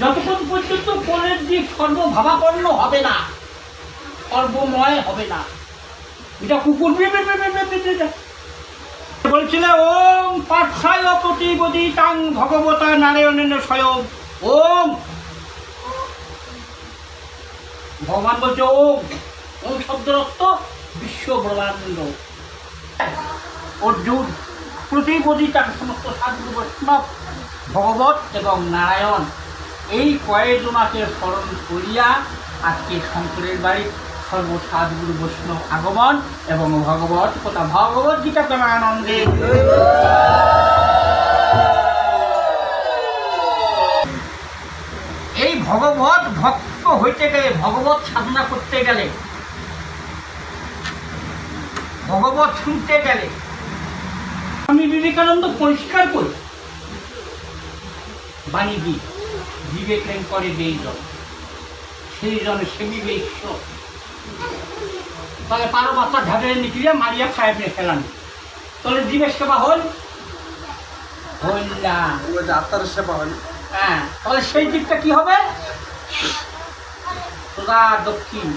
যতক্ষণ পর্যন্ত কোণের দিক সর্বভাবাপন্ন হবে না, সর্বময় হবে না। এটা কুকুর বলছিল, ওম পাঠায় প্রতিবদী তাং ভগবতা নারায়ণের স্বয়ং। ওম। ভগবান বলছে, ওম। ওম শব্দ রক্ত বিশ্ব ব্রহ্মান্ড অর্জুন, প্রতিপদি তার সমস্ত সাধু বৈষ্ণব ভগবত এবং নারায়ণ। এই কয়েকজনাকে স্মরণ করিয়া আজকে শঙ্করের বাড়ি সর্বসাধগুরু বৈষ্ণব আগমন এবং ভগবত কথা ভগবত গীতা প্রেমানন্দে এই ভগবত ভক্ত হইতে গেলে, ভগবত সাধনা করতে গেলে, ভগবত শুনতে গেলে আমি বিবেকানন্দ পরিষ্কার করি বাণী দি বিবেক রেন করে বেইজন সেই জন সেবিবে ঈশ্বর তাহলে পারো মাথা ঝাঁঝে নিকলিয়া মারিয়া সাহেব নিয়ে ফেলান। তাহলে জীবের সেবা হল? হল না। আত্মার সেবা হয় হ্যাঁ তাহলে সেই দিকটা কি হবে? সোজা দক্ষিণ।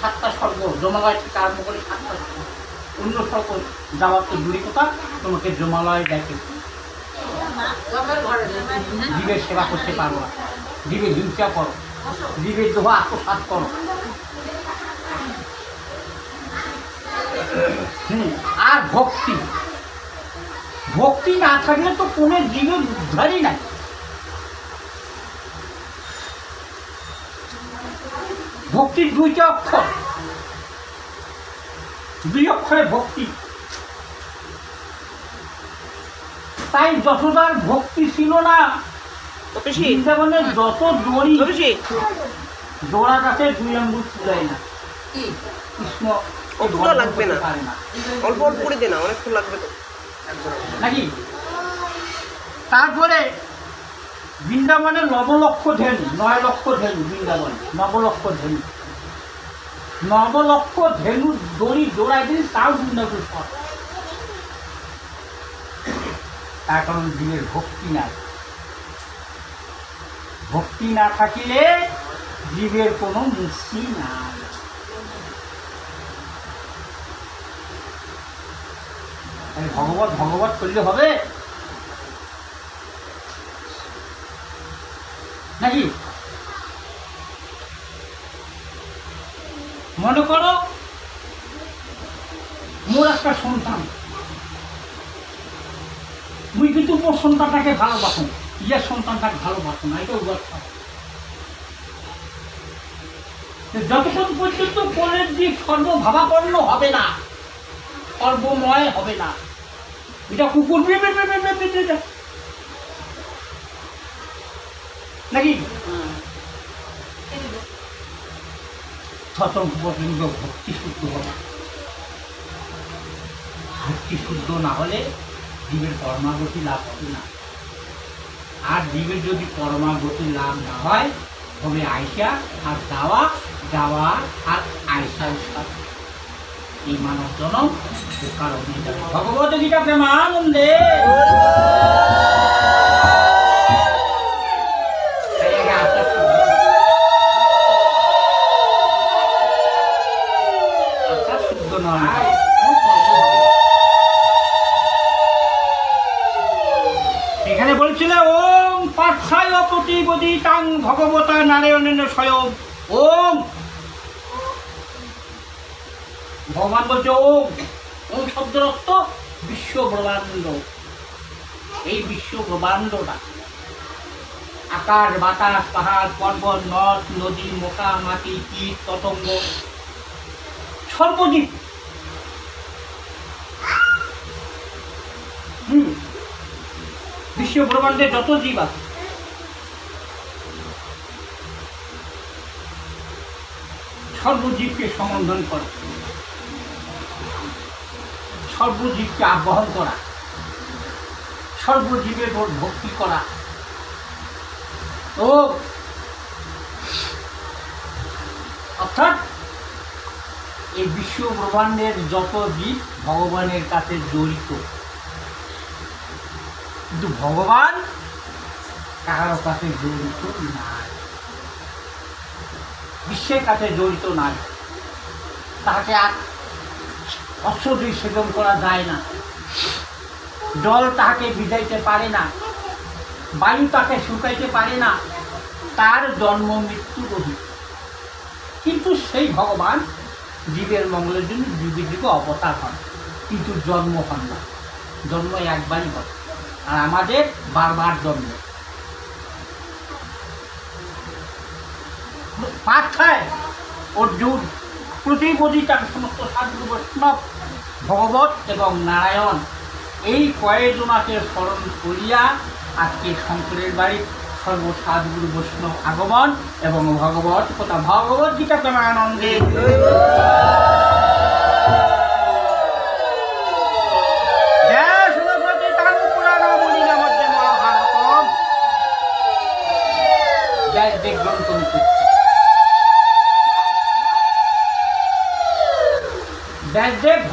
সাতটা স্বর্গ জমালয় থেকে আরম্ভ করে সাতটা স্বর্গ। অন্য স্বর্গ যাওয়ার তো দূরী কথা তোমাকে জমালয় দেখে। জীবের সেবা করতে পারো না। জীবের হিংসা করো। জীবের দোহা আত্মসাত করো। আর ভক্তি। ভক্তি না থাকলে তো কোনো জীবের উদ্ধারই নাই। ভক্তির দুইটা অক্ষর। দুই অক্ষরে ভক্তি। তাই যতদার ভক্তি ছিল না। অফিসি বৃন্দাবনের যত দড়ি দোড়া গাছে দুই আঙ্গুল চুলাই না। কৃষ্ণ অতটা লাগবে করতে না। পারে না। অল্প অল্প করে দে না অনেক ফুল লাগবে তো। নাকি? তারপরে বৃন্দাবনে নবলক্ষ ধেনু নয় লক্ষ ধেনু বৃন্দাবনে নবলক্ষ ধেনু নবলক্ষ ধেনু দড়ি জোড়ায় দিন তাও বৃন্দাবন সব কারণ জীবের ভক্তি নাই। ভক্তি না থাকিলে জীবের কোনো মুক্তি নাই। ভগবত ভগবত করলে হবে? নাকি? মনে করো, মোর একটা সন্তান। কিন্তু ওর সন্তানটাকে ভালোবাসেন ইয়ার সন্তানটাকে ভালোবাসেন না এটা ব্যাখ্যা যতক্ষণ পর্যন্ত কোলের দিক সর্বভাবাপন্ন হবে না, সর্বময় হবে না। এটা কুকুর নাকি? সতর্ক পর্যন্ত ভক্তি শুদ্ধ হবে ভক্তি শুদ্ধ না হলে জীবের কর্মাগতি লাভ হবে না আর জীবের যদি কর্মাগতি লাভ না হয়, তবে আইসা আর যাওয়া যাওয়া আর আইসার সাথে এই মানব জনম কারণ ভগবত গীতা প্রেমানন্দে। আশা শুদ্ধ নয়। প্রতিপদি তাং ভগবতা নারায়ণের স্বয়ং। ওম। ভগবান বলছে, ওম। ওম শব্দ রক্ত বিশ্ব ব্রহ্মাণ্ড এই বিশ্ব ব্রহ্মাণ্ডটা আকাশ, বাতাস, পাহাড়, পর্বত, নদ, নদী মোটা মাটি, কীট, পতঙ্গ। সর্বজীব। বিশ্ব ব্রহ্মাণ্ডে যত জীব আছে। সর্বজীবকে সম্বোধন করে। সর্বজীবকে আহ্বান করা। সর্বজীবের ওর ভক্তি করা। ও, অর্থাৎ এই বিশ্ব ব্রহ্মাণ্ডের যত জীব ভগবানের কাছে জড়িত, কিন্তু ভগবান কারও কাছে জড়িত নাই। বিশ্বের কাছে জড়িত নাই। তাকে আর অশ্বদী সেবন করা যায় না। জল তাহাকে ভিজাইতে পারে না, বায়ু তাকে শুকাইতে পারে না, তার জন্ম মৃত্যু রহিত কিন্তু সেই ভগবান জীবের মঙ্গলের জন্য যুগে যুগে অবতার হন, কিন্তু জন্ম হন না। জন্ম একবারই হয়, আর আমাদের বারবার জন্ম। পাঠ খায়। অর্জুন প্রতিপদী তার সমস্ত সাধু বৈষ্ণব, ভগবত এবং নারায়ণ এই কয়েকজনাকে স্মরণ করিয়া আজকে শঙ্করের বাড়ি সর্বসাধগুরু বৈষ্ণব আগমন এবং ভগবত কথা ভগবত গীতা প্রেমানন্দে।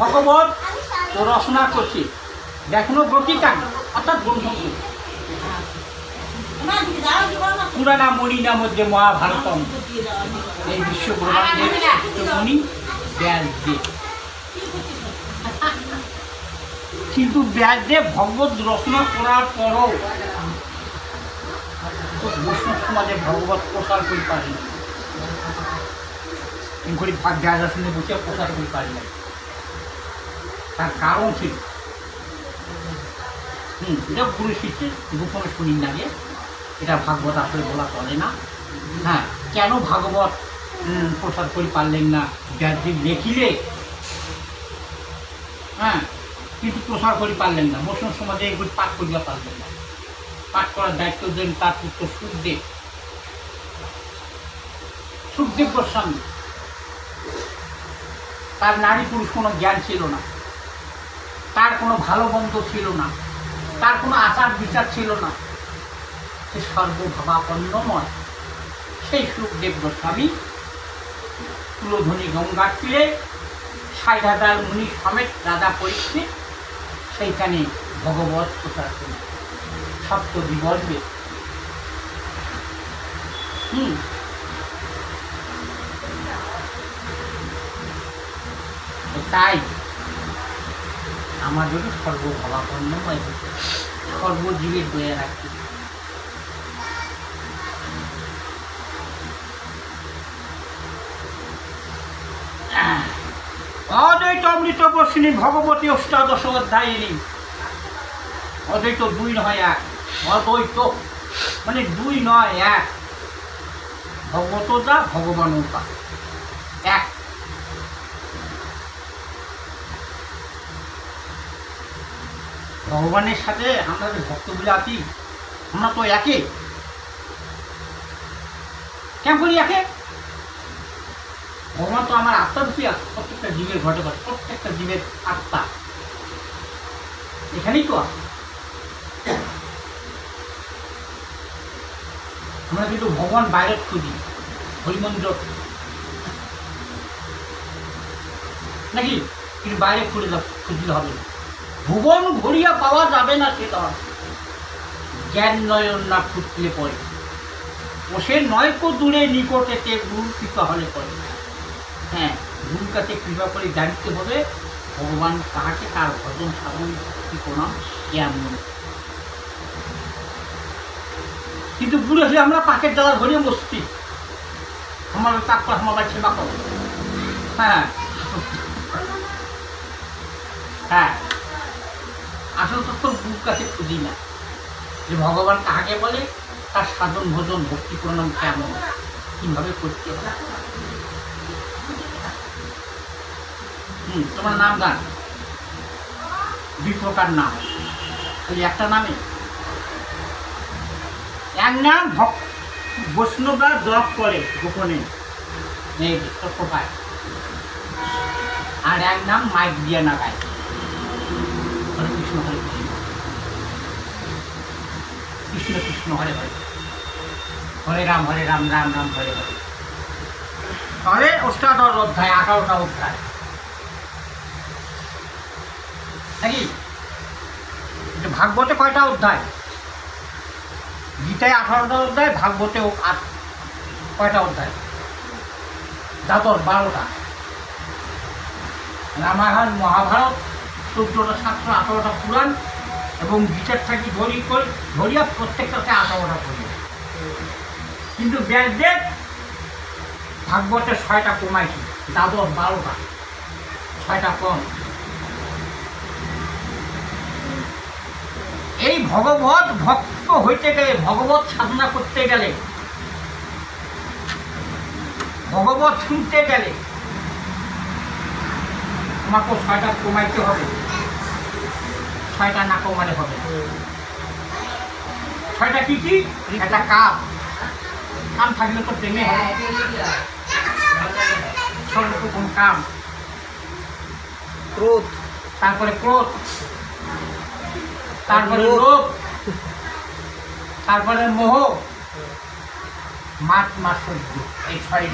ভগবত রচনা করছে। দেখনো গ্রন্থিকান অর্থাৎ গ্রন্থ পুরানা মণিনা মধ্যে মহাভারতম। এই বিশ্ব ব্রহ্মাণ্ডের মণি ব্যাসদেব। কিন্তু ব্যাসদেব ভগবত রচনা করার পরও বৈষ্ণব সমাজে ভগবত প্রচার করে পারে না করে ভাগ ব্যাস বসে প্রচার করে পারে না তার কারণ ছিল হুম, এটা গুরু শিষ্যের গোপনে শুনি লাগে এটা ভাগবত আসলে বলা চলে না। হ্যাঁ কেন ভাগবত প্রসাদ করে পারলেন না? ব্যাসদেব লেখিলে হ্যাঁ কিন্তু প্রচার করে পারলেন না। বৈষ্ণব সমাজে এগুলি পাঠ করিয়া পারলেন না। পাঠ করার দায়িত্ব দেন তার পুত্র সুখদেব। সুখদেব গোস্বামী। তার নারী পুরুষ কোনো জ্ঞান ছিল না। তার কোনো ভালো মন্দ ছিল না। তার কোনো আচার বিচার ছিল না। সে সর্বভাবাপন্নময়। সেই সুখদেব গোস্বামী তুলোধনী গঙ্গার তীরে ষাট হাজার মুনি সমেত রাজা পরীক্ষিত সেইখানে ভগবত প্রচার করি সপ্ত দিবসে হুম। তাই আমাদেরও সর্বভাবাপন্নময় হতে সর্বজীবের বয়ে রাখতে। অদ্বৈত অমৃত বর্ষিণী ভগবতী অষ্টাদশ অধ্যায়িনী। অদ্বৈত দুই নয় এক। অদ্বৈত মানে দুই নয় এক। ভগবততা ভগবানতা। এক ভগবানের সাথে আমরা যে ভক্তগুলো আছি, আমরা তো একে। কেমন করি একে? ভগবান তো আমার আত্মার রূপে আছে, প্রত্যেকটা জীবের ঘটে ঘটে, প্রত্যেকটা জীবের আত্মা। এখানেই তো আছে। আমরা কিন্তু ভগবান বাইরে খুঁজি হরিমন্দির নাকি? কিন্তু বাইরে খুঁজে খুঁজলে হবে না। ভুবন ঘুরিয়া পাওয়া যাবে না সেটা জ্ঞান নয়ন না ফুটলে পড়ে। ও সে নয়কো দূরে নিকটেতে গুরু কৃপা হলে পড়ে। হ্যাঁ গুরুর কাছে কৃপা করে জানতে হবে, ভগবান তাহাকে তার ভজন সাধন কি প্রণাম কেমন কিন্তু গুরু হলে আমরা পাকের দ্বারা ধরে বসছি। আমার তারপর আমার সেবা হ্যাঁ। হ্যাঁ। আসল তত্ত্ব গুরুর কাছে খুঁজি না। যে ভগবান কাকে বলে, তার সাধন ভোজন, ভক্তি প্রণাম কেমন কীভাবে করতে হবে? তোমার নাম গান। দুই প্রকার নাম। ওই একটা নামে? এক নাম ভক বৈষ্ণবরা জপ করে গোপনে। পায় আর এক নাম মাইক দিয়ে না গায় কৃষ্ণ হরে কৃষ্ণ। কৃষ্ণ কৃষ্ণ হরে হরে। হরে রাম হরে রাম রাম রাম, হরে হরে। হরে অষ্টাদশ অধ্যায়, আঠারোটা অধ্যায়। নাকি? ভাগবতে কয়টা অধ্যায়? গীতায় আঠারোটা অধ্যায়, ভাগবতেও কয়টা অধ্যায়? দ্বাদশ বারোটা। রামায়ণ, মহাভারত চোদ্দোটা সাতশো আঠারোটা পুরাণ এবং গীতার থাকি ধরি করে ধরিয়া প্রত্যেকটাতে আঠারোটা পড়ি কিন্তু ব্যাসদেব ভাগবতের ছয়টা কমাইছি, দ্বাদশ, বারোটা। ছয়টা কম। এই ভগবত ভক্ত হইতে গেলে, ভগবত সাধনা করতে গেলে, ভগবত শুনতে গেলে, তোমাকে ছয়টা কমাইতে হবে। ছয়টা না কমালে হবে। ছয়টা কি কি? একটা কাম কাম থাকলে তো প্রেমে হবে সর্বপ্রথম কাম ক্রোধ। তারপরে ক্রোধ। তারপরে লোভ। লোভ। তারপরে মোহ। মাত মাৎসর্য এই ছয়